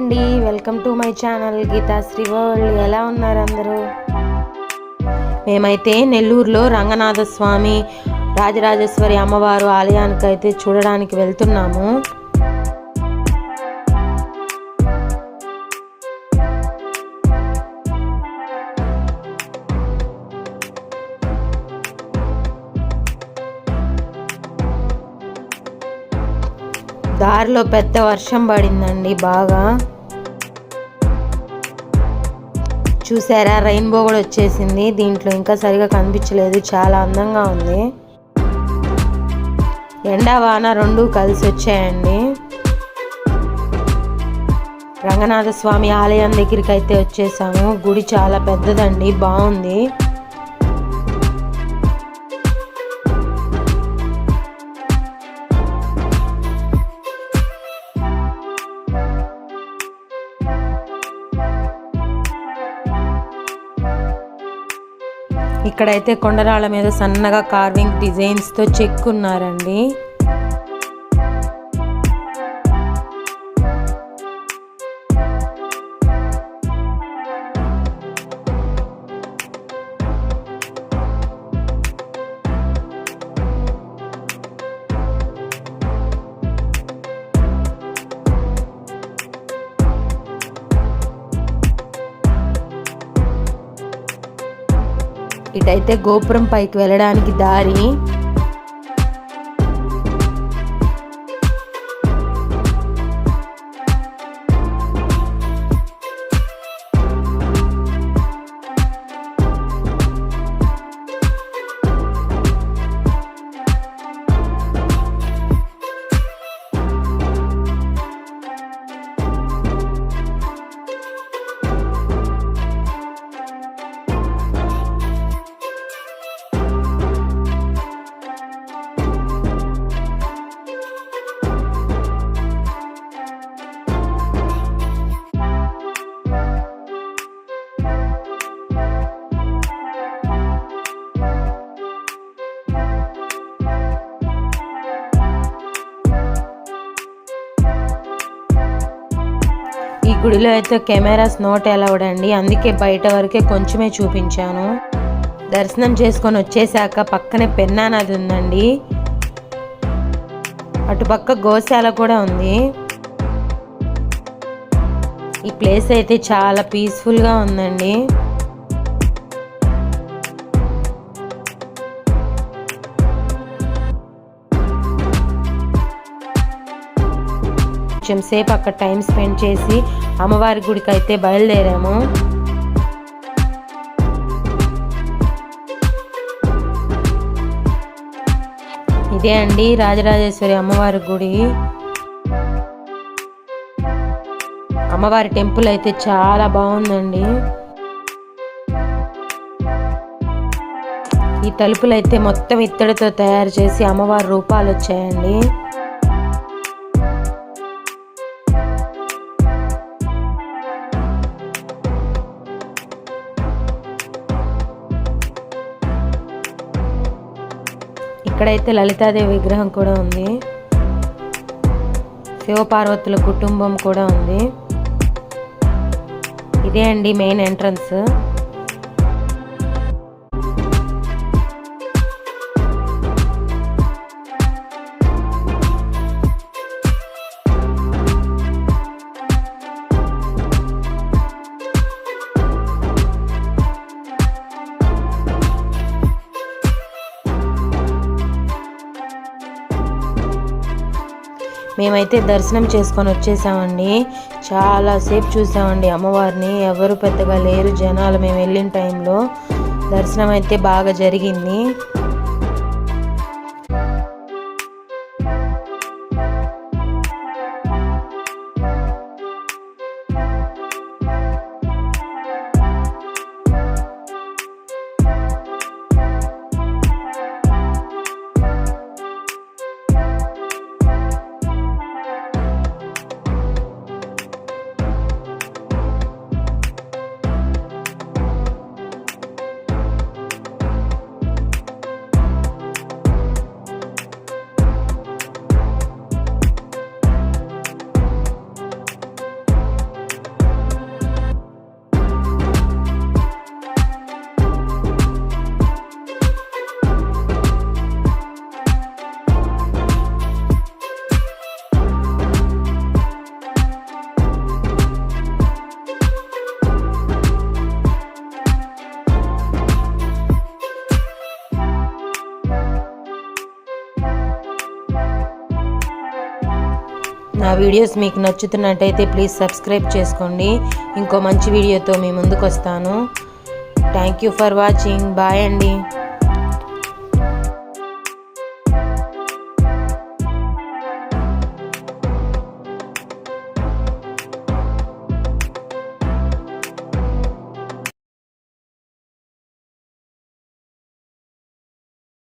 అండి. Welcome to my channel Geethasri world ఎలా ఉన్నారు అందరూ? మేమైతే నెల్లూరులో రంగనాథ స్వామి రాజరాజేశ్వరి అమ్మవారు ఆలయానికి అయితే చూడడానికి వెళ్తున్నాము. దారిలో పెద్ద వర్షం పడిందండి బాగా. చూసారా? రెయిన్బో కూడా వచ్చేసింది. దీంట్లో ఇంకా సరిగా కనిపించలేదు. చాలా అందంగా ఉంది. ఎండా వాన రెండు కలిసి వచ్చాయండి. రంగనాథ స్వామి ఆలయం దగ్గరికి అయితే వచ్చేసాము. గుడి చాలా పెద్దదండి. బాగుంది. ఇక్కడైతే కొండరాళ్ళ మీద సన్నగా కార్వింగ్ డిజైన్స్తో చెక్కున్నారండి. ఇటైతే గోపురం పైకి వెళ్ళడానికి దారి గుడిలో అయితే కెమెరాస్ నోట్ అలౌడ్ అండి. అందుకే బయట వరకే కొంచెమే చూపించాను. దర్శనం చేసుకొని వచ్చేసాక పక్కనే పెన్నా నది ఉందండి. అటుపక్క గోశాల కూడా ఉంది. ఈ ప్లేస్ అయితే చాలా పీస్ఫుల్గా ఉందండి. కొంచెం సేపు అక్కడ టైం స్పెండ్ చేసి అమ్మవారి గుడికి అయితే బయలుదేరాము. ఇదే అండి రాజరాజేశ్వరి అమ్మవారి గుడి. అమ్మవారి టెంపుల్ అయితే చాలా బాగుందండి. ఈ తలుపులు అయితే మొత్తం ఇత్తడితో తయారు చేసి అమ్మవారి రూపాలు వచ్చాయండి. ఇక్కడైతే లలితాదేవి విగ్రహం కూడా ఉంది. శివపార్వతుల కుటుంబం కూడా ఉంది. ఇదే అండి మెయిన్ ఎంట్రన్స్. మేమైతే దర్శనం చేసుకొని వచ్చేసామండి. చాలాసేపు చూసామండి అమ్మవారిని. ఎవరు పెద్దగా లేరు జనాలు మేము వెళ్ళిన టైంలో దర్శనం అయితే బాగా జరిగింది. నా వీడియోస్ మీకు నచ్చుతున్నట్టయితే ప్లీజ్ సబ్స్క్రైబ్ చేసుకోండి. ఇంకో మంచి వీడియోతో మీ ముందుకు వస్తాను thank you for watching bye అండి.